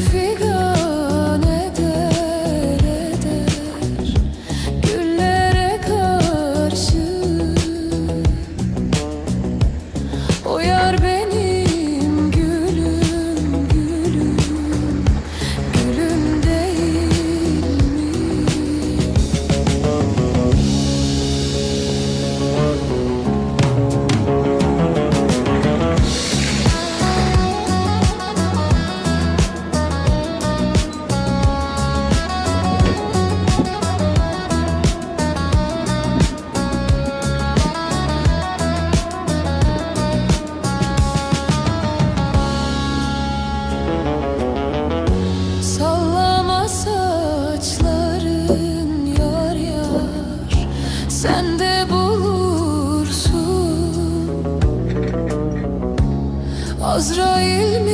figure Sen de bulursun. Azrail mi